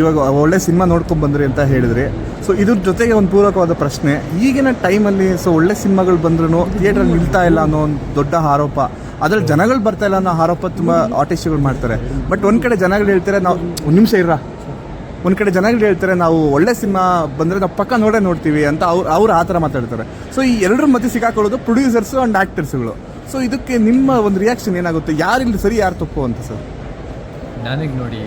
ಇವಾಗ ಒಳ್ಳೆ ಸಿನಿಮಾ ನೋಡ್ಕೊಂಡ್ ಬಂದ್ರಿ ಅಂತ ಹೇಳಿದ್ರಿ. ಸೊ ಇದ್ರ ಜೊತೆಗೆ ಒಂದು ಪೂರಕವಾದ ಪ್ರಶ್ನೆ. ಈಗಿನ ಟೈಮಲ್ಲಿ ಸೊ ಒಳ್ಳೆ ಸಿನಿಮಾಗಳು ಬಂದ್ರೂ ಥಿಯೇಟರ್ ನಿಲ್ತಾ ಇಲ್ಲ ಅನ್ನೋ ಒಂದು ದೊಡ್ಡ ಆರೋಪ. ಅದ್ರಲ್ಲಿ ಜನಗಳು ಬರ್ತಾ ಇಲ್ಲ ಅನ್ನೋ ಆರೋಪ ತುಂಬ ಆರ್ಟಿಸ್ಟ್ಗಳು ಮಾಡ್ತಾರೆ. ಬಟ್ ಒಂದು ಕಡೆ ಜನಗಳು ಹೇಳ್ತಾರೆ ನಾವು ಒಂದು ನಿಮಿಷ ಇರ ಒಂದು ಕಡೆ ಜನಗಳು ಹೇಳ್ತಾರೆ ನಾವು ಒಳ್ಳೆ ಸಿನಿಮಾ ಬಂದ್ರೆ ನಾವು ಪಕ್ಕ ನೋಡೇ ನೋಡ್ತೀವಿ ಅಂತ ಅವ್ರು ಅವ್ರು ಆ ಥರ ಮಾತಾಡ್ತಾರೆ. ಸೊ ಈ ಎರಡರ ಮಧ್ಯೆ ಸಿಕ್ಕಾಕೊಳ್ಳೋದು ಪ್ರೊಡ್ಯೂಸರ್ಸು ಅಂಡ್ ಆ್ಯಕ್ಟರ್ಸ್ಗಳು ಸೊ ಇದಕ್ಕೆ ನಿಮ್ಮ ಒಂದು ರಿಯಾಕ್ಷನ್ ಏನಾಗುತ್ತೆ? ಯಾರಿಲ್ಲ ಸರಿ, ಯಾರು ತಪ್ಪು ಅಂತ ಸರ್? ನನಗೆ ನೋಡಿ.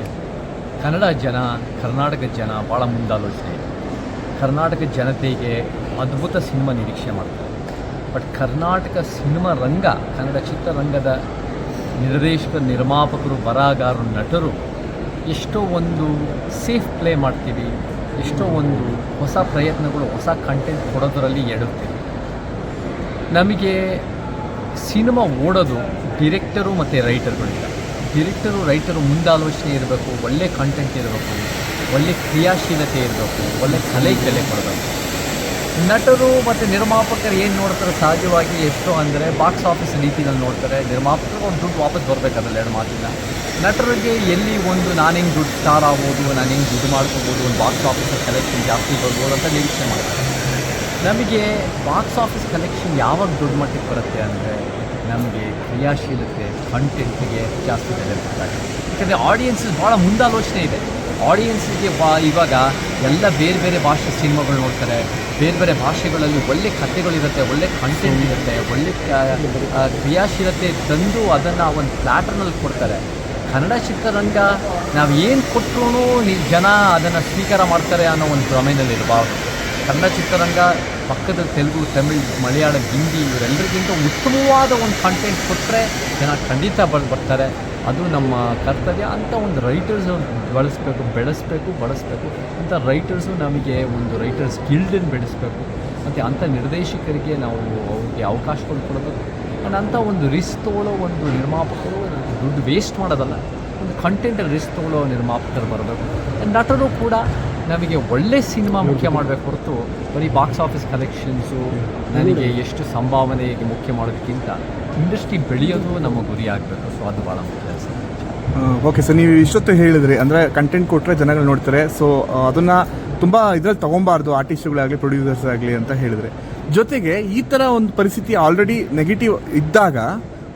ಕನ್ನಡ ಜನ, ಕರ್ನಾಟಕ ಜನ ಭಾಳ ಮುಂದಾಲೋಚನೆ. ಕರ್ನಾಟಕ ಜನತೆಗೆ ಅದ್ಭುತ ಸಿನಿಮಾ ನಿರೀಕ್ಷೆ ಮಾಡ್ತಾರೆ. ಬಟ್ ಕರ್ನಾಟಕ ಸಿನಿಮಾ ರಂಗ, ಕನ್ನಡ ಚಿತ್ರರಂಗದ ನಿರ್ದೇಶಕ, ನಿರ್ಮಾಪಕರು, ಬರಹಗಾರರು, ನಟರು ಎಷ್ಟೋ ಒಂದು ಸೇಫ್ ಪ್ಲೇ ಮಾಡ್ತೀವಿ, ಎಷ್ಟೋ ಒಂದು ಹೊಸ ಪ್ರಯತ್ನಗಳು, ಹೊಸ ಕಂಟೆಂಟ್ ಕೊಡೋದರಲ್ಲಿ ಎಡುತ್ತೀವಿ ನಮಗೆ ಸಿನಿಮಾ ಓಡೋದು ಡಿರೆಕ್ಟರು ಮತ್ತು ರೈಟರ್ಗಳಿಂದ ಡಿರೆಕ್ಟರು ರೈಟರು ಮುಂದಾಲೋಚನೆ ಇರಬೇಕು, ಒಳ್ಳೆ ಕಂಟೆಂಟ್ ಇರಬೇಕು, ಒಳ್ಳೆ ಕ್ರಿಯಾಶೀಲತೆ ಇರಬೇಕು, ಒಳ್ಳೆ ಕಲೆ ಕಲೆ ಕೊಡಬೇಕು. ನಟರು ಮತ್ತು ನಿರ್ಮಾಪಕರು ಏನು ನೋಡ್ತಾರೆ ಸಹಜವಾಗಿ ಎಷ್ಟು ಅಂದರೆ ಬಾಕ್ಸ್ ಆಫೀಸ್ ರೀತಿಯಲ್ಲಿ ನೋಡ್ತಾರೆ, ನಿರ್ಮಾಪಕರು ಒಂದು ದುಡ್ಡು ವಾಪಸ್ ಬರಬೇಕಲ್ಲ ಎರಡು ಮಾತಿನ ನಟರಿಗೆ ಎಲ್ಲಿ ಒಂದು ನಾನು ಹೆಂಗೆ ದುಡ್ಡು ಸ್ಟಾರ್ ಆಗ್ಬೋದು, ನಾನು ದುಡ್ಡು ಮಾಡ್ಕೋಬೋದು, ಒಂದು ಬಾಕ್ಸ್ ಆಫೀಸ್ ಕಲೆಕ್ಷನ್ ಜಾಸ್ತಿ ಬರ್ಬೋದು ಅಂತ ನಿರೀಕ್ಷೆ ಮಾಡ್ತಾರೆ. ನಮಗೆ ಬಾಕ್ಸ್ ಆಫೀಸ್ ಕಲೆಕ್ಷನ್ ಯಾವಾಗ ದುಡ್ಡು ಮಟ್ಟಿಗೆ ಬರುತ್ತೆ ಅಂದರೆ ನಮಗೆ ಕ್ರಿಯಾಶೀಲತೆ ಕಂಟೆಂಟ್ಗೆ ಜಾಸ್ತಿ ಬೆಲೆ ಕೊಡ್ತಾರೆ. ಯಾಕಂದರೆ ಆಡಿಯನ್ಸಸ್ ಭಾಳ ಮುಂದಾಲೋಚನೆ ಇದೆ. ಆಡಿಯನ್ಸಿಗೆ ಬಾ, ಇವಾಗ ಎಲ್ಲ ಬೇರೆ ಬೇರೆ ಭಾಷೆ ಸಿನಿಮಾಗಳು ನೋಡ್ತಾರೆ. ಬೇರೆ ಬೇರೆ ಭಾಷೆಗಳಲ್ಲಿ ಒಳ್ಳೆ ಕಥೆಗಳಿರುತ್ತೆ, ಒಳ್ಳೆ ಕಂಟೆಂಟ್ ಇರುತ್ತೆ, ಒಳ್ಳೆ ಕ್ರಿಯಾಶೀಲತೆ ತಂದು ಅದನ್ನು ಒಂದು ಪ್ಲ್ಯಾಟರ್ನಲ್ಲಿ ಕೊಡ್ತಾರೆ. ಕನ್ನಡ ಚಿತ್ರರಂಗ ನಾವು ಏನು ಕೊಟ್ಟರು ಜನ ಅದನ್ನು ಸ್ವೀಕಾರ ಮಾಡ್ತಾರೆ ಅನ್ನೋ ಒಂದು ಭ್ರಮೆಯಲ್ಲಿ ಇರಬಾರ್ದು ಕನ್ನಡ ಚಿತ್ರರಂಗ ಪಕ್ಕದ ತೆಲುಗು, ತಮಿಳ್, ಮಲಯಾಳಂ, ಹಿಂದಿ ಇವರೆಲ್ಲರಿಗಿಂತ ಉತ್ತಮವಾದ ಒಂದು ಕಂಟೆಂಟ್ ಕೊಟ್ಟರೆ ಜನ ಖಂಡಿತ ಬಳ ಬರ್ತಾರೆ. ಅದು ನಮ್ಮ ಕರ್ತವ್ಯ ಅಂತ ಒಂದು ರೈಟರ್ಸ್ ಬಳಸಬೇಕು, ಬೆಳೆಸಬೇಕು, ಬಳಸಬೇಕು ಅಂತ ರೈಟರ್ಸು ನಮಗೆ ಒಂದು ರೈಟರ್ಸ್ ಗಿಲ್ಡನ್ನು ಬೆಳೆಸಬೇಕು. ಮತ್ತು ಅಂಥ ನಿರ್ದೇಶಕರಿಗೆ ನಾವು ಅವ್ರಿಗೆ ಅವಕಾಶ ಕೊಡಬೇಕು. ಆ್ಯಂಡ್ ಅಂಥ ಒಂದು ರಿಸ್ಕ್ ತೊಗೊಳ್ಳೋ ಒಂದು ನಿರ್ಮಾಪಕರು ದುಡ್ಡು ವೇಸ್ಟ್ ಮಾಡೋದಲ್ಲ, ಒಂದು ಕಂಟೆಂಟಲ್ಲಿ ರಿಸ್ಕ್ ತೊಗೊಳ್ಳೋ ನಿರ್ಮಾಪಕರು ಬರಬೇಕು. ನಟರು ಕೂಡ ನಮಗೆ ಒಳ್ಳೆ ಸಿನಿಮಾ ಮುಖ್ಯ ಮಾಡಬೇಕು ಹೊರತು ಬರೀ ಬಾಕ್ಸ್ ಆಫೀಸ್ ಕಲೆಕ್ಷನ್ಸು ನನಗೆ ಎಷ್ಟು ಸಂಭಾವನೆ ಮುಖ್ಯ ಮಾಡೋದಕ್ಕಿಂತ ಇಂಡಸ್ಟ್ರಿ ಬೆಳೆಯೋದು ನಮ್ಮ ಗುರಿ ಆಗಬೇಕು. ಸೊ ಅದು ಭಾಳ ಮುಖ್ಯ ಸರ್ ಓಕೆ ಸರ್ ನೀವು ಇಷ್ಟೊತ್ತು ಹೇಳಿದ್ರಿ ಅಂದರೆ ಕಂಟೆಂಟ್ ಕೊಟ್ಟರೆ ಜನಗಳು ನೋಡ್ತಾರೆ. ಸೊ ಅದನ್ನು ತುಂಬ ಇದರಲ್ಲಿ ತೊಗೊಬಾರ್ದು ಆರ್ಟಿಸ್ಟ್ಗಳಾಗಲಿ ಪ್ರೊಡ್ಯೂಸರ್ಸ್ ಆಗಲಿ ಅಂತ ಹೇಳಿದ್ರೆ. ಜೊತೆಗೆ ಈ ಥರ ಒಂದು ಪರಿಸ್ಥಿತಿ ಆಲ್ರೆಡಿ ನೆಗೆಟಿವ್ ಇದ್ದಾಗ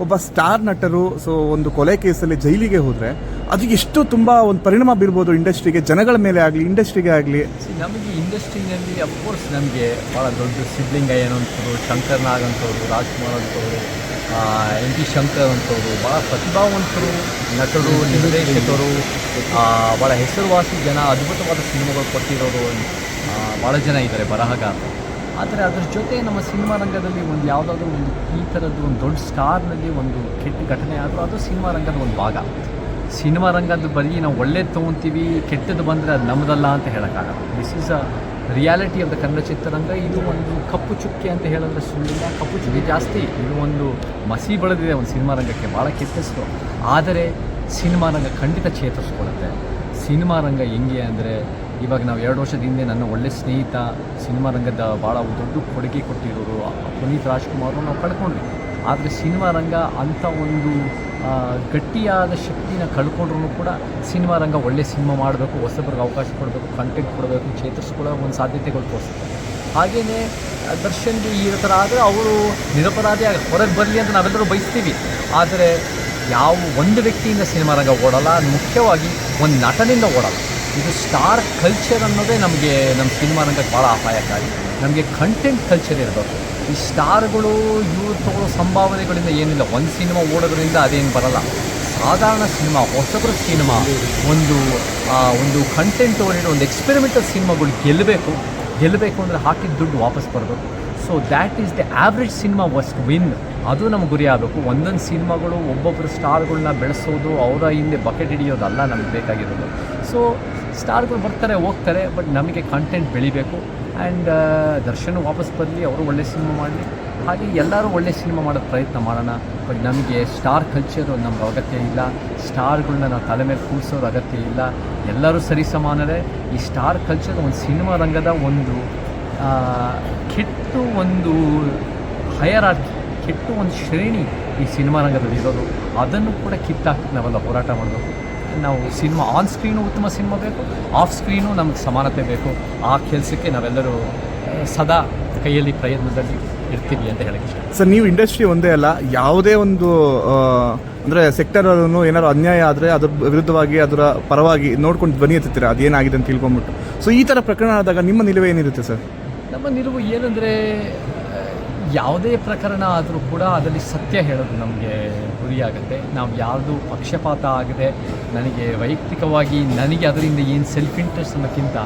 ಒಬ್ಬ ಸ್ಟಾರ್ ನಟರು, ಸೊ ಒಂದು ಕೊಲೆ ಕೇಸಲ್ಲಿ ಜೈಲಿಗೆ ಹೋದರೆ ಅದು ಎಷ್ಟು ತುಂಬ ಒಂದು ಪರಿಣಾಮ ಬೀರ್ಬೋದು ಇಂಡಸ್ಟ್ರಿಗೆ, ಜನಗಳ ಮೇಲೆ ಆಗಲಿ, ಇಂಡಸ್ಟ್ರಿಗೆ ಆಗಲಿ. ನಮಗೆ ಇಂಡಸ್ಟ್ರಿನಲ್ಲಿ ಅಫ್ಕೋರ್ಸ್ ನಮಗೆ ಭಾಳ ದೊಡ್ಡ ಸಿಬ್ಲಿಂಗ್ ಏನಂತವ್ರು ಶಂಕರ್ ನಾಗ್ ಅಂತವ್ರು ರಾಜ್ಕುಮಾರ್ ಅಂತವ್ರು ಎನ್ ಟಿ ಶಂಕರ್ ಅಂತವ್ರು ಭಾಳ ಪ್ರತಿಭಾವಂತರು ನಟರು, ನಿರ್ದೇಶಕರು ಭಾಳ ಹೆಸರುವಾಸಿ ಜನ, ಅದ್ಭುತವಾದ ಸಿನಿಮಾಗಳು ಕೊಟ್ಟಿರೋರು ಭಾಳ ಜನ ಇದ್ದಾರೆ ಬರಹಗಾರರು ಆದರೆ ಅದ್ರ ಜೊತೆ ನಮ್ಮ ಸಿನಿಮಾ ರಂಗದಲ್ಲಿ ಒಂದು ಯಾವುದಾದ್ರೂ ಒಂದು ಈ ಥರದ್ದು ಒಂದು ದೊಡ್ಡ ಸ್ಟಾರ್ನಲ್ಲಿ ಒಂದು ಕೆಟ್ಟ ಘಟನೆ ಆದರೂ ಅದು ಸಿನಿಮಾ ರಂಗದ ಒಂದು ಭಾಗ. ಸಿನಿಮಾ ರಂಗದ ಬರೀ ನಾವು ಒಳ್ಳೇದು ತೊಗೊತೀವಿ, ಕೆಟ್ಟದ್ದು ಬಂದರೆ ಅದು ನಮ್ಮದಲ್ಲ ಅಂತ ಹೇಳೋಕ್ಕಾಗಲ್ಲ. This is a reality of the Kannada ಚಿತ್ರರಂಗ. ಇದು ಒಂದು ಕಪ್ಪು ಚುಕ್ಕೆ ಅಂತ ಹೇಳಿದ್ರೆ ಸುಳ್ಳಿಲ್ಲ. ಕಪ್ಪು ಚುಕ್ಕೆ ಜಾಸ್ತಿ. ಇದು ಒಂದು ಮಸಿ ಬೆಳೆದಿದೆ ಒಂದು ಸಿನಿಮಾ ರಂಗಕ್ಕೆ. ಭಾಳ ಕೆಟ್ಟಿಸ್ತು ಆದರೆ ಸಿನಿಮಾ ರಂಗ ಖಂಡಿತ ಚೇತರಿಸ್ಕೊಳ್ಳುತ್ತೆ ಸಿನಿಮಾ ರಂಗ ಹೆಂಗೆ ಅಂದರೆ ಇವಾಗ ನಾವು ಎರಡು ವರ್ಷದ ಹಿಂದೆ ನನ್ನ ಒಳ್ಳೆ ಸ್ನೇಹಿತ, ಸಿನಿಮಾ ರಂಗದ ಭಾಳ ದೊಡ್ಡ ಕೊಡುಗೆ ಕೊಟ್ಟಿರೋರು ಪುನೀತ್ ರಾಜ್ಕುಮಾರ್ ನಾವು ಕಳ್ಕೊಂಡ್ವಿ. ಆದರೆ ಸಿನಿಮಾ ರಂಗ ಅಂಥ ಒಂದು ಗಟ್ಟಿಯಾದ ಶಕ್ತಿನ ಕಳ್ಕೊಂಡ್ರೂ ಕೂಡ ಸಿನಿಮಾ ರಂಗ ಒಳ್ಳೆ ಸಿನಿಮಾ ಮಾಡಬೇಕು, ಹೊಸಬ್ರಿಗೆ ಅವಕಾಶ ಕೊಡಬೇಕು ಕಂಟೆಂಟ್ ಕೊಡಬೇಕು, ಚೇತರಿಸ್ಕೊಳ್ಳೋ ಒಂದು ಸಾಧ್ಯತೆಗಳು ತೋರಿಸುತ್ತೆ. ಹಾಗೆಯೇ ದರ್ಶನ್ಗೆ ಈ ಥರ ಆದರೆ ಅವರು ನಿರಪರಾಧಿ ಆಗಿ, ಹೊರಗೆ ಬರಲಿ ಅಂತ ನಾವೆಲ್ಲರೂ ಬಯಸ್ತೀವಿ. ಆದರೆ, ಯಾವ ಒಂದು ವ್ಯಕ್ತಿಯಿಂದ ಸಿನಿಮಾ ರಂಗ ಓಡಲ್ಲ, ಮುಖ್ಯವಾಗಿ ಒಂದು ನಟನಿಂದ ಓಡಲ್ಲ. ಇದು ಸ್ಟಾರ್ ಕಲ್ಚರ್ ಅನ್ನೋದೇ ನಮಗೆ ನಮ್ಮ ಸಿನಿಮಾ ರಂಗಕ್ಕೆ ಭಾಳ ಅಪಾಯಕಾರಿ. ನಮಗೆ ಕಂಟೆಂಟ್ ಕಲ್ಚರ್ ಇರಬೇಕು. ಈ ಸ್ಟಾರ್ಗಳು ಇವ್ರು ತಗೊಳ್ಳೋ ಸಂಭಾವನೆಗಳಿಂದ ಏನಿಲ್ಲ, ಒಂದು ಸಿನಿಮಾ ಓಡೋದ್ರಿಂದ ಅದೇನು ಬರಲ್ಲ. ಸಾಧಾರಣ ಸಿನಿಮಾ, ಹೊಸಬ್ರ ಸಿನಿಮಾ, ಒಂದು ಒಂದು ಕಂಟೆಂಟ್ ಓರಿಯೆಂಟ್ ಒಂದು ಎಕ್ಸ್ಪೆರಿಮೆಂಟಲ್ ಸಿನಿಮಾಗಳು ಗೆಲ್ಲಬೇಕು ಗೆಲ್ಲಬೇಕು ಅಂದರೆ ಹಾಕಿದ ದುಡ್ಡು ವಾಪಸ್ ಬರಬೇಕು. So that is the average cinema worst win ಅದು ನಮ್ಮ ಗುರಿ ಆಗಬೇಕು. ಒಂದೊಂದು ಸಿನಿಮಾಗಳು ಒಬ್ಬೊಬ್ಬರು ಸ್ಟಾರ್ಗಳನ್ನ ಬೆಳೆಸೋದು, ಅವರ ಹಿಂದೆ ಬಕೆಟ್ ಹಿಡಿಯೋದಲ್ಲ ನಮಗೆ ಬೇಕಾಗಿರೋದು. ಸೊ ಸ್ಟಾರ್ಗಳು ಬರ್ತಾರೆ, ಹೋಗ್ತಾರೆ, ಬಟ್ ನಮಗೆ ಕಂಟೆಂಟ್ ಬೆಳಿಬೇಕು. ಆ್ಯಂಡ್ ದರ್ಶನ್ ವಾಪಸ್ ಬರಲಿ ಅವರು ಒಳ್ಳೆ ಸಿನಿಮಾ ಮಾಡಲಿ. ಹಾಗೆ ಎಲ್ಲರೂ ಒಳ್ಳೆ ಸಿನಿಮಾ ಮಾಡೋಕ್ಕೆ ಪ್ರಯತ್ನ ಮಾಡೋಣ. ಬಟ್ ನಮಗೆ ಸ್ಟಾರ್ ಕಲ್ಚರ್ ನಮ್ಗೆ ಅಗತ್ಯ ಇಲ್ಲ. ಸ್ಟಾರ್ಗಳನ್ನ ನಾವು ತಲೆ ಮೇಲೆ ಕೂರಿಸೋದು ಅಗತ್ಯ ಇಲ್ಲ. ಎಲ್ಲರೂ ಸರಿ ಸಮಾನರೇ. ಈ ಸ್ಟಾರ್ ಕಲ್ಚರ್ ಒಂದು ಸಿನಿಮಾ ರಂಗದ ಒಂದು ಕೆಟ್ಟು ಒಂದು ಹೈಯರ್ ಆರ್ಕಿ ಕೆಟ್ಟು ಒಂದು ಶ್ರೇಣಿ ಈ ಸಿನಿಮಾ ರಂಗದಲ್ಲಿ ಇರೋದು ಅದನ್ನು ಕೂಡ ಕಿತ್ತಾಕಿ ನಾವೆಲ್ಲ ಹೋರಾಟ ಮಾಡಬೇಕು. ನಾವು ಸಿನಿಮಾ ಆನ್ ಸ್ಕ್ರೀನು ಉತ್ತಮ ಸಿನಿಮಾ ಬೇಕು ಆಫ್ ಸ್ಕ್ರೀನು ನಮ್ಗೆ ಸಮಾನತೆ ಬೇಕು. ಆ ಕೆಲಸಕ್ಕೆ ನಾವೆಲ್ಲರೂ ಸದಾ ಕೈಯಲ್ಲಿ ಪ್ರಯತ್ನದಲ್ಲಿ ಇರ್ತೀವಿ ಅಂತ ಹೇಳಕ್ಕೆ ಸರ್ ನೀವು ಇಂಡಸ್ಟ್ರಿ ಒಂದೇ ಅಲ್ಲ ಯಾವುದೇ ಒಂದು ಅಂದರೆ ಸೆಕ್ಟರ್ ಸೆಕ್ಟರ್ ಏನಾದ್ರು ಅನ್ಯಾಯ ಆದರೆ ಅದ್ರ ವಿರುದ್ಧವಾಗಿ ಅದರ ಪರವಾಗಿ ನೋಡ್ಕೊಂಡು ಧ್ವನಿ ಎತ್ತುತ್ತೀರಾ? ಅದೇನಾಗಿದೆ ಅಂತ ತಿಳ್ಕೊಂಬಿಟ್ಟು. ಸೊ ಈ ಥರ ಪ್ರಕರಣ ಆದಾಗ ನಿಮ್ಮ ನಿಲುವು ಏನಿರುತ್ತೆ ಸರ್? ನಮ್ಮ ನಿಲುವು ಏನಂದರೆ ಯಾವುದೇ ಪ್ರಕರಣ ಆದರೂ ಕೂಡ ಅದರಲ್ಲಿ ಸತ್ಯ ಹೇಳೋದು ನಮಗೆ ಗುರಿಯಾಗುತ್ತೆ. ನಾವು ಯಾವುದು ಪಕ್ಷಪಾತ ಆಗದೆ ನನಗೆ ವೈಯಕ್ತಿಕವಾಗಿ ನನಗೆ ಅದರಿಂದ ಏನು ಸೆಲ್ಫ್ ಇಂಟ್ರೆಸ್ಟ್ ಅನ್ನೋಕ್ಕಿಂತ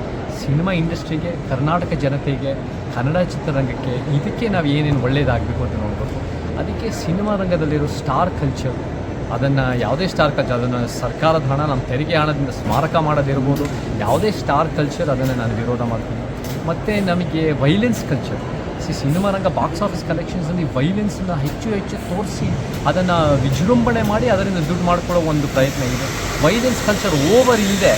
ಸಿನಿಮಾ ಇಂಡಸ್ಟ್ರಿಗೆ ಕರ್ನಾಟಕ ಜನತೆಗೆ, ಕನ್ನಡ ಚಿತ್ರರಂಗಕ್ಕೆ ಇದಕ್ಕೆ ನಾವು ಏನೇನು ಒಳ್ಳೆಯದಾಗಬೇಕು ಅಂತ ನೋಡ್ಬೋದು ಅದಕ್ಕೆ ಸಿನಿಮಾ ರಂಗದಲ್ಲಿರೋ ಸ್ಟಾರ್ ಕಲ್ಚರ್ ಅದನ್ನು ಯಾವುದೇ ಸ್ಟಾರ್ ಕಲ್ಚರ್ ಅದನ್ನು ಸರ್ಕಾರದ ಹಣ ನಮ್ಮ ತೆರಿಗೆ ಹಣದಿಂದ ಸ್ಮಾರಕ ಮಾಡೋದಿರ್ಬೋದು. ಯಾವುದೇ ಸ್ಟಾರ್ ಕಲ್ಚರ್ ಅದನ್ನು ನಾನು ವಿರೋಧ ಮಾಡ್ತೀನಿ. ಮತ್ತು ನಮಗೆ ವೈಲೆನ್ಸ್ ಕಲ್ಚರ್ ಸಿ ಸಿನಿಮಾ ರಂಗ ಬಾಕ್ಸ್ ಆಫೀಸ್ ಕಲೆಕ್ಷನ್ಸಲ್ಲಿ ವೈಲೆನ್ಸನ್ನ ಹೆಚ್ಚು ಹೆಚ್ಚು ತೋರಿಸಿ ಅದನ್ನು ವಿಜೃಂಭಣೆ ಮಾಡಿ ಅದರಿಂದ ದುಡ್ಡು ಮಾಡ್ಕೊಳ್ಳೋ ಒಂದು ಪ್ರಯತ್ನ ಇದೆ. ವೈಲೆನ್ಸ್ ಕಲ್ಚರ್ ಓವರ್ ಇದೆ.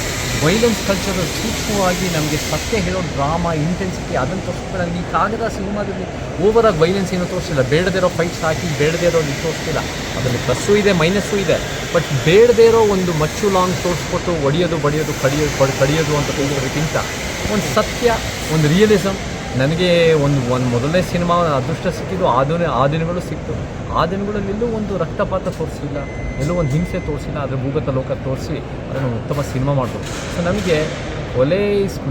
ವೈಲೆನ್ಸ್ ಕಲ್ಚರ್ ಸೂಕ್ಷ್ಮವಾಗಿ ನಮಗೆ ಸತ್ಯ ಹೇಳೋ ಡ್ರಾಮಾ ಇಂಟೆನ್ಸಿಟಿ ಅದನ್ನು ತೋರಿಸ್ಬಿಡ ಈ ಕಾಗದ ಸಿನಿಮಾದಲ್ಲಿ ಓವರಾಗಿ ವೈಲೆನ್ಸ್ ಏನೂ ತೋರಿಸಿಲ್ಲ ಬೇಡದೇ ಇರೋ ಫೈಟ್ಸ್ ಹಾಕಿ, ಬೇಡದೇ ಇರೋ ಇದು ತೋರಿಸ್ತಿಲ್ಲ. ಅದರಲ್ಲಿ ಪ್ಲಸ್ಸು ಇದೆ ಮೈನಸ್ಸು ಇದೆ. ಬಟ್ ಬೇಡದೇ ಇರೋ ಒಂದು ಮಚ್ಚು ಲಾಂಗ್ ತೋರಿಸ್ಕೊಟ್ಟು, ಒಡೆಯೋದು, ಬಡಿಯೋದು ಕಡಿಯೋದು ಕಡಿಯೋದು ಅಂತ ತೋರಿಸೋದಕ್ಕಿಂತ ಒಂದು ಸತ್ಯ, ಒಂದು ರಿಯಲಿಸಮ್ ನನಗೆ ಒಂದು ಒಂದು ಮೊದಲನೇ ಸಿನಿಮಾ ಅದೃಷ್ಟ ಸಿಕ್ಕಿದ್ದು ದಿನ, ಆ ದಿನಗಳು ಸಿಕ್ತು. ಆ ದಿನಗಳಲ್ಲಿ ಎಲ್ಲೂ ಒಂದು ರಕ್ತಪಾತ ತೋರಿಸಿಲ್ಲ, ಎಲ್ಲೂ ಒಂದು ಹಿಂಸೆ ತೋರಿಸಿಲ್ಲ ಅದರ ಭೂಗತ ಲೋಕ ತೋರಿಸಿ ಅದನ್ನು ಉತ್ತಮ ಸಿನಿಮಾ ಮಾಡಿದ್ರು ಸೊ ನಮಗೆ ಒಲೆ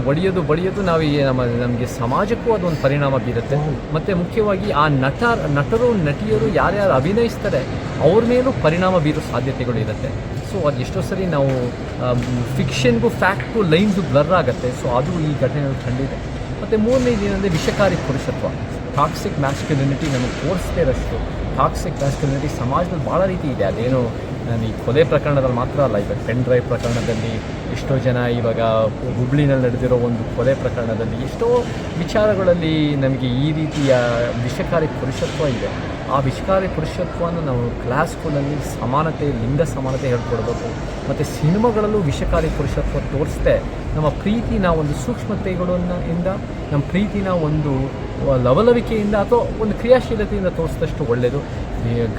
ಬಡಿಯೋದು ಬಡಿಯೋದು ನಾವು ಈ ನಮ್ಮ, ನಮಗೆ ಸಮಾಜಕ್ಕೂ ಅದೊಂದು ಪರಿಣಾಮ ಬೀರುತ್ತೆ. ಮತ್ತು ಮುಖ್ಯವಾಗಿ ಆ ನಟ, ನಟರು, ನಟಿಯರು ಯಾರ್ಯಾರು ಅಭಿನಯಿಸ್ತಾರೆ, ಅವ್ರ ಮೇಲೂ ಪರಿಣಾಮ ಬೀರೋ ಸಾಧ್ಯತೆಗಳು ಇರುತ್ತೆ. ಸೊ ಅದು ಎಷ್ಟೋ ಸರಿ ನಾವು ಫಿಕ್ಷನ್ಗೂ ಫ್ಯಾಕ್ಟ್ಗೂ ಲೈನ್ಸು ಬ್ಲರ್ ಆಗುತ್ತೆ. ಸೊ ಅದು ಈ ಘಟನೆಗಳು ಕಂಡಿದೆ. ಮತ್ತು ಮೂರನೇದು ಏನಂದರೆ ವಿಷಕಾರಿ ಪುರುಷತ್ವ. ಟಾಕ್ಸಿಕ್ ಮ್ಯಾಸ್ಕ್ಯುಲಿನಿಟಿ ನಮಗೆ ತೋರಿಸದೇ ಇರೋಷ್ಟು ಟಾಕ್ಸಿಕ್ ಮ್ಯಾಸ್ಕ್ಯುಲಿನಿಟಿ ಸಮಾಜದಲ್ಲಿ ಭಾಳ ರೀತಿ ಇದೆ. ಅದೇನು, ನಾನು ಈ ಕೊಲೆ ಪ್ರಕರಣದಲ್ಲಿ ಮಾತ್ರ ಅಲ್ಲ ಇವಾಗ ಪೆನ್ ಡ್ರೈವ್ ಪ್ರಕರಣದಲ್ಲಿ ಎಷ್ಟೋ ಜನ ಇವಾಗ ಹುಬ್ಳಿನಲ್ಲಿ ನಡೆದಿರೋ ಒಂದು ಕೊಲೆ ಪ್ರಕರಣದಲ್ಲಿ ಎಷ್ಟೋ ವಿಚಾರಗಳಲ್ಲಿ ನಮಗೆ ಈ ರೀತಿಯ ವಿಷಕಾರಿ ಪುರುಷತ್ವ ಇದೆ. ಆ ವಿಷಕಾರಿ ಪುರುಷತ್ವವನ್ನು ನಾವು ಕ್ಲಾಸ್ ಸ್ಕೂಲಲ್ಲಿ ಸಮಾನತೆ, ಲಿಂಗ ಸಮಾನತೆ ಹೇಳ್ಕೊಡ್ಬೇಕು. ಮತ್ತು ಸಿನಿಮಾಗಳಲ್ಲೂ ವಿಷಕಾರಿ ಪುರುಷತ್ವ ತೋರಿಸ್ದೆ ನಮ್ಮ ಪ್ರೀತಿನ ಒಂದು ಸೂಕ್ಷ್ಮತೆಗಳನ್ನು ಇಂದ ನಮ್ಮ ಪ್ರೀತಿನ ಒಂದು ಲವಲವಿಕೆಯಿಂದ ಅಥವಾ ಒಂದು ಕ್ರಿಯಾಶೀಲತೆಯಿಂದ ತೋರಿಸಿದಷ್ಟು ಒಳ್ಳೆಯದು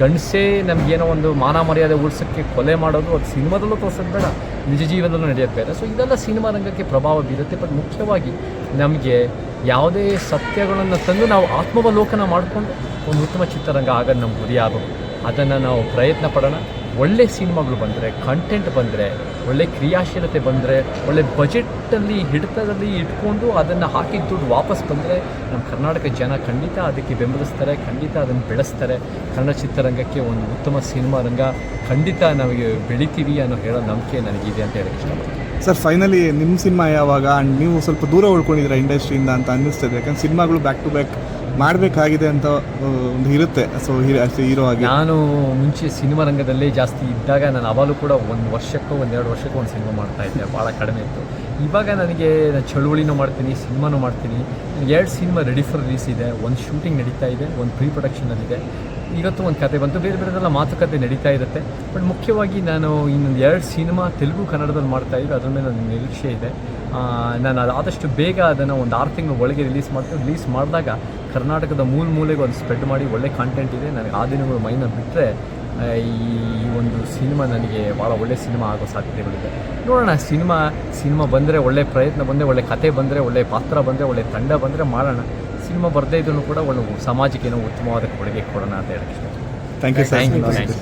ಗಂಡಸೇ ನಮಗೇನೋ ಒಂದು ಮಾನ ಮರ್ಯಾದೆ ಉಳಿಸೋಕ್ಕೆ ಕೊಲೆ ಮಾಡೋದು ಅದು ಸಿನಿಮಾದಲ್ಲೂ ತೋರಿಸೋದು ಬೇಡ, ನಿಜ ಜೀವನದಲ್ಲೂ ನಡೆಯುತ್ತೆ ಬೇಡ. ಸೊ ಇದೆಲ್ಲ ಸಿನಿಮಾ ರಂಗಕ್ಕೆ ಪ್ರಭಾವ ಬೀರುತ್ತೆ ಬಟ್ ಮುಖ್ಯವಾಗಿ ನಮಗೆ ಯಾವುದೇ ಸತ್ಯಗಳನ್ನು ತಂದು ನಾವು ಆತ್ಮಾವಲೋಕನ ಮಾಡಿಕೊಂಡು ಒಂದು ಉತ್ತಮ ಚಿತ್ರರಂಗ ಆಗೋದು ನಮ್ಮ ಗುರಿಯಾಗೋದು ಅದನ್ನು ನಾವು ಪ್ರಯತ್ನ ಪಡೋಣ. ಒಳ್ಳೆ ಸಿನಿಮಾಗಳು ಬಂದರೆ ಕಂಟೆಂಟ್ ಬಂದರೆ, ಒಳ್ಳೆ ಕ್ರಿಯಾಶೀಲತೆ ಬಂದರೆ, ಒಳ್ಳೆ ಬಜೆಟಲ್ಲಿ ಹಿಡಿತದಲ್ಲಿ ಇಟ್ಕೊಂಡು ಅದನ್ನು ಹಾಕಿದ ದುಡ್ಡು ವಾಪಸ್ ಬಂದರೆ ನಮ್ಮ ಕರ್ನಾಟಕ ಜನ ಖಂಡಿತ ಅದಕ್ಕೆ ಬೆಂಬಲಿಸ್ತಾರೆ, ಖಂಡಿತ ಅದನ್ನು ಬೆಳೆಸ್ತಾರೆ. ಕನ್ನಡ ಚಿತ್ರರಂಗಕ್ಕೆ ಒಂದು ಉತ್ತಮ ಸಿನಿಮಾ ರಂಗ ಖಂಡಿತ ನಮಗೆ ಬೆಳಿತೀವಿ ಅನ್ನೋ ಹೇಳೋ ನಂಬಿಕೆ ನನಗಿದೆ ಅಂತ ಹೇಳಕ್ಕೆ ಇಷ್ಟಪಡ್ತೀನಿ. ಸರ್ ಫೈನಲಿ ನಿಮ್ಮ ಸಿನಿಮಾ ಯಾವಾಗ? ಆ್ಯಂಡ್ ನೀವು ಸ್ವಲ್ಪ ದೂರ ಉಳ್ಕೊಂಡಿದ್ದೀರಾ ಇಂಡಸ್ಟ್ರಿಯಿಂದ ಅಂತ ಅನ್ನಿಸ್ತದೆ ಯಾಕಂದ್ರೆ ಸಿನಿಮಾಗಳು ಬ್ಯಾಕ್ ಟು ಬ್ಯಾಕ್ ಮಾಡಬೇಕಾಗಿದೆ ಅಂತ ಒಂದು ಇರುತ್ತೆ. ಸೊ ಹೀರೋ ಆಗಿ. ನಾನು ಮುಂಚೆ ಸಿನಿಮಾ ರಂಗದಲ್ಲೇ ಜಾಸ್ತಿ ಇದ್ದಾಗ ನಾನು ಅವಾಗಲೂ ಕೂಡ ಒಂದು ವರ್ಷಕ್ಕೂ, ಒಂದೆರಡು ವರ್ಷಕ್ಕೂ ಒಂದು ಸಿನಿಮಾ ಮಾಡ್ತಾ ಇದ್ದೆ. ಭಾಳ ಕಡಿಮೆ ಇತ್ತು. ಇವಾಗ ನನಗೆ ನಾನು ಚಳುವಳಿನೂ ಮಾಡ್ತೀನಿ, ಸಿನಿಮಾನೂ ಮಾಡ್ತೀನಿ. ಎರಡು ಸಿನಿಮಾ ರೆಡಿ ಫಾರ್ ರಿಲೀಸ್ ಇದೆ. ಒಂದು ಶೂಟಿಂಗ್ ನಡೀತಾ ಇದೆ, ಒಂದು ಪ್ರೀ ಪ್ರೊಡಕ್ಷನಲ್ಲಿದೆ ಇವತ್ತು ಒಂದು ಕತೆ ಬಂತು. ಬೇರೆ ಬೇರೆದೆಲ್ಲ ಮಾತುಕತೆ ನಡೀತಾ ಇರುತ್ತೆ. ಬಟ್ ಮುಖ್ಯವಾಗಿ ನಾನು ಇನ್ನೊಂದು ಎರಡು ಸಿನಿಮಾ ತೆಲುಗು ಕನ್ನಡದಲ್ಲಿ ಮಾಡ್ತಾ ಇದ್ದೆ. ಅದರ ಮೇಲೆ ನನಗೆ ನಿರೀಕ್ಷೆ ಇದೆ. ನಾನು ಆದಷ್ಟು ಬೇಗ ಅದನ್ನು ಒಂದು ಆರು ತಿಂಗಳು ಒಳಗೆ ರಿಲೀಸ್ ಮಾಡ್ತೀನಿ ರಿಲೀಸ್ ಮಾಡಿದಾಗ ಕರ್ನಾಟಕದ ಮೂಲ ಮೂಲೆಗೆ ಒಂದು ಸ್ಪ್ರೆಡ್ ಮಾಡಿ ಒಳ್ಳೆ ಕಾಂಟೆಂಟ್ ಇದೆ. ನನಗೆ ಆ ದಿನಗಳು ಮೈನ ಬಿಟ್ಟರೆ ಈ ಒಂದು ಸಿನಿಮಾ ನನಗೆ ಭಾಳ ಒಳ್ಳೆ ಸಿನಿಮಾ ಆಗೋ ಸಾಧ್ಯತೆಗಳಿದೆ. ನೋಡೋಣ ಸಿನಿಮಾ ಸಿನಿಮಾ ಬಂದರೆ ಒಳ್ಳೆ ಪ್ರಯತ್ನ ಬಂದರೆ ಒಳ್ಳೆ ಕತೆ ಬಂದರೆ ಒಳ್ಳೆ ಪಾತ್ರ ಬಂದರೆ ಒಳ್ಳೆ ತಂಡ ಬಂದರೆ ಮಾಡೋಣ. ಸಿನಿಮಾ ಬರದೇ ಇದ್ರೂ ಕೂಡ ಒಳ್ಳೆ ಸಮಾಜಕ್ಕೆ ಏನೋ ಉತ್ತಮವಾದ ಕೊಡುಗೆ ಕೊಡೋಣ ಅಂತ ಹೇಳಕ್ಕೆ thank you thank you sir thank you